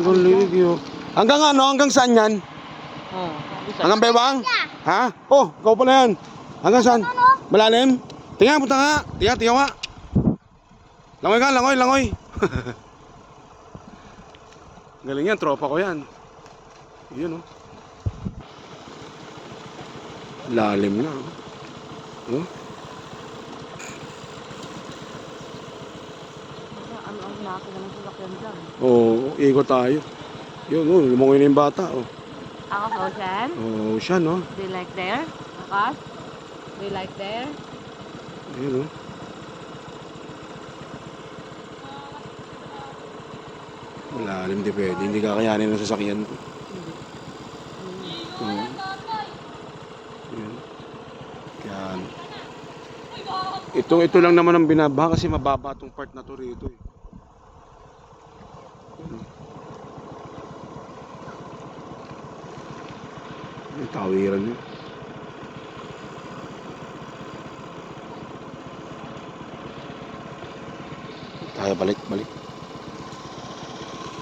Hanggang liig yun. Hanggang ano? Hanggang saan yan? Oh. Hanggang bewang? Ha? Oh, ikaw pala yan. Hanggang saan? Malalim? Tingnan, punta nga. Tingnan, tingnan nga. Langoy ka, langoy, langoy. Galing yan, tropa ko yan. Yun oh. Lalim na. Oh. Oh. Laki ng sasakyan dyan? Oh, ikot tayo. Yun, oh, lumangoy na yung bata. Oh, Ako, Ocean? oh siya, no? Do you like there? Akas? Do you like there? Ayun, oh. Malalim, di pwede. Hindi kakayanin ng sasakyan ko. Oo. Yun. Yan. Ito, ito lang naman ang binabaha kasi mababa tong part na to rito eh. Yung tawiran yun. Tayo balik, balik.